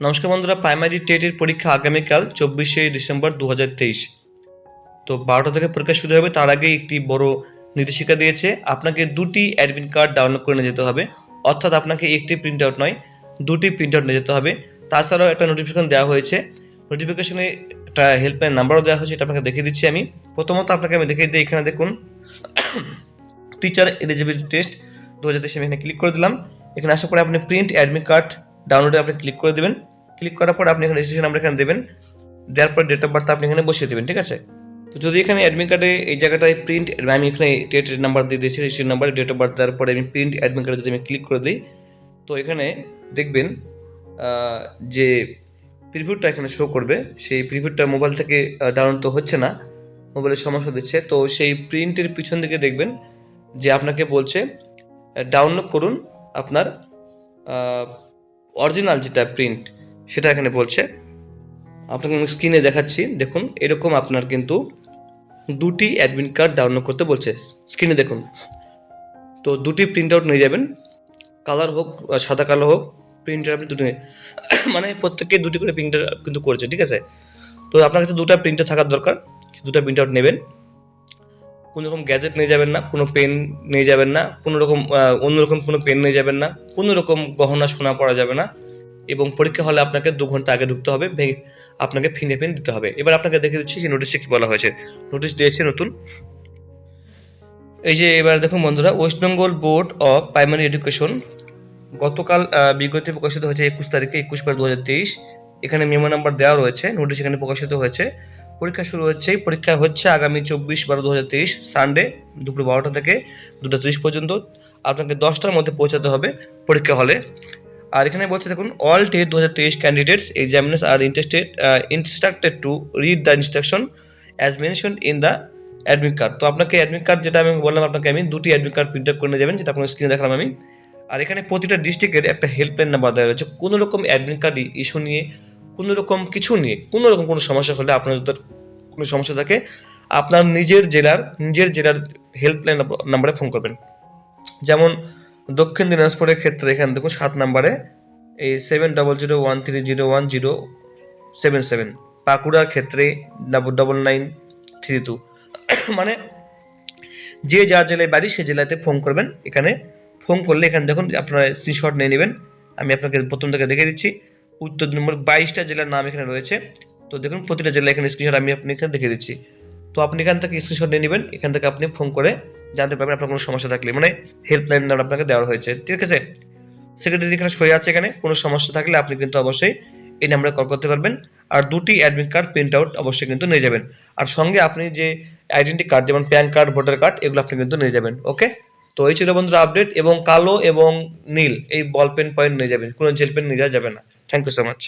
নমস্কার বন্ধুরা প্রাইমারি টেটের পরীক্ষা আগামীকাল চব্বিশে ডিসেম্বর দু হাজার তেইশ। তো বারোটা থেকে পরীক্ষা শুরু হবে, তার আগে একটি বড় নির্দেশিকা দিয়েছে, আপনাকে দুটি অ্যাডমিট কার্ড ডাউনলোড করে নিয়ে যেতে হবে। অর্থাৎ আপনাকে একটি প্রিন্ট আউট নয়, দুটি প্রিন্ট আউট নিয়ে যেতে হবে। তাছাড়াও একটা নোটিফিকেশন দেওয়া হয়েছে নোটিফিকেশনে একটা হেল্পলাইন নাম্বারও দেওয়া হয়েছে এটা আপনাকে দেখিয়ে দিচ্ছি আমি। প্রথমত আপনাকে আমি দেখিয়ে দিই, এখানে দেখুন টিচার এলিজিবিলিটি টেস্ট দু হাজার তেইশে, আমি এখানে ক্লিক করে দিলাম। এখানে আসার পরে আপনি প্রিন্ট অ্যাডমিট কার্ড ডাউনলোডে আপনি ক্লিক করে দেবেন। ক্লিক করার পর আপনি এখানে রেজিস্ট্রেশন নাম্বার এখানে দেবেন। দেওয়ার পর ডেট অফ বার্থ আপনি এখানে বসিয়ে দেবেন, ঠিক আছে? তো যদি এখানে অ্যাডমিট কার্ডে এই জায়গাটায় প্রিন্ট আমি এখানে ডেট নাম্বার দিয়ে দিয়েছি registration number date of birth দেওয়ার পরে আমি প্রিন্ট অ্যাডমিট কার্ডে যদি আমি ক্লিক করে দিই, তো এখানে দেখবেন যে প্রিভিউটা এখানে শো করবে। সেই প্রিভিউটা মোবাইল থেকে ডাউনলোড তো হচ্ছে না মোবাইলের সমস্যা দিচ্ছে। তো সেই প্রিন্টের পিছন দিকে দেখবেন, যে আপনাকে বলছে ডাউনলোড করুন আপনার অরিজিনাল যেটা প্রিন্ট সেটা এখানে বলছে। আপনাকে আমি স্ক্রিনে দেখাচ্ছি। দেখুন, এরকম আপনার কিন্তু দুটি অ্যাডমিট কার্ড ডাউনলোড করতে বলছে। স্ক্রিনে দেখুন। তো দুটি প্রিন্ট আউট নিয়ে যাবেন। কালার হোক সাদা কালো হোক প্রিন্টার আপনি দুটি মানে প্রত্যেকে দুটি করে প্রিন্টার কিন্তু করেছে, ঠিক আছে? তো আপনার কাছে দুটা প্রিন্টার থাকার দরকার। দুটা প্রিন্ট আউট নেবেন। কোনো রকম গ্যাজেট নিয়ে যাবেন না, কোনো পেন নিয়ে যাবেন না কোনো রকম অন্যরকম কোনো পেন নিয়ে যাবেন না কোনো রকম গহনা সোনা পড়া যাবে না এবং পরীক্ষা হলে আপনাকে দু ঘণ্টা আগে ঢুকতে হবে আপনাকে ফিঙ্গারপ্রিন্ট দিতে হবে। এবার আপনাকে দেখে দিচ্ছি যে নোটিশে কি বলা হয়েছে। নোটিশ দিয়েছে নতুন। এই যে এবার দেখুন বন্ধুরা West Bengal Board of Primary Education গতকাল বিজ্ঞপ্তি প্রকাশিত হয়েছে একুশ তারিখে একুশ বার দু হাজার তেইশ। এখানে মেমো নাম্বার দেওয়া রয়েছে নোটিশ এখানে প্রকাশিত হয়েছে। পরীক্ষা শুরু হচ্ছে, পরীক্ষা হচ্ছে আগামী চব্বিশ বারো দু হাজার তেইশ সানডে দুপুর বারোটা থেকে দুটো ত্রিশ পর্যন্ত। আপনাকে দশটার মধ্যে পৌঁছাতে হবে পরীক্ষা হলে। আর এখানে বলছে দেখুন অল টেট দু হাজার তেইশ candidates examiners are interested instructed to read the instruction as mention in the admit card তো আপনাকে অ্যাডমিট কার্ড যেটা আমি বললাম, আপনাকে আমি দুটি অ্যাডমিট কার্ড প্রিন্ট আউট করে নিয়ে যাবেন, যেটা আপনার স্ক্রিনে দেখালাম আমি। আর এখানে প্রতিটা ডিস্ট্রিক্টের একটা হেল্পলাইন নাম্বার দেওয়া রয়েছে। কোনো রকম অ্যাডমিট কার্ড ইস্যু নিয়ে কোনো রকম কিছু নিয়ে, কোনো রকম কোনো সমস্যা হলে আপনার কোনো সমস্যা থাকে, আপনার নিজের জেলার নিজের জেলার হেল্পলাইন নাম্বারে ফোন করবেন। যেমন দক্ষিণ দিনাজপুরের ক্ষেত্রে এখানে দেখুন সাত নাম্বারে এই seven double zero one three zero one zero seven seven বাঁকুড়ার ক্ষেত্রে ডাবল নাইন থ্রি টু মানে যে যার জেলায় বাড়ি সে জেলাতে ফোন করবেন। এখানে ফোন করলে এখানে দেখুন আপনারা স্ক্রিনশট নিয়ে নেবেন। আমি আপনাকে প্রথম থেকে দেখে দিচ্ছি। উত্তর নম্বর বাইশটা জেলার নাম এখানে রয়েছে। তো দেখুন, প্রতিটা জেলা এখানে স্ক্রিনশট আমি আপনি এখানে দেখে দিচ্ছি। তো আপনি এখান থেকে স্ক্রিনশট নিয়ে নেবেন, এখান থেকে আপনি ফোন করে জানতে পারবেন আপনার কোনো সমস্যা থাকলে। মানে হেল্পলাইন নাম্বার আপনাকে দেওয়া হয়েছে। ঠিক আছে? সেক্রেটারি এখানে সরে আছে এখানে, কোনো সমস্যা থাকলে আপনি কিন্তু অবশ্যই এই নাম্বারে কল করতে পারবেন। আর দুটি অ্যাডমিট কার্ড প্রিন্ট আউট অবশ্যই কিন্তু নিয়ে যাবেন। আর সঙ্গে আপনি যে আইডেন্টি কার্ড যেমন প্যান কার্ড ভোটার কার্ড এগুলো আপনি কিন্তু নিয়ে যাবেন ওকে তো এই ছিল বন্ধুরা আপডেট এবং কালো এবং নীল, এই বল পেন পয়েন্ট নিয়ে যাবেন, কোনো জেল পেন নিয়ে যাওয়া যাবে না। Thank you so much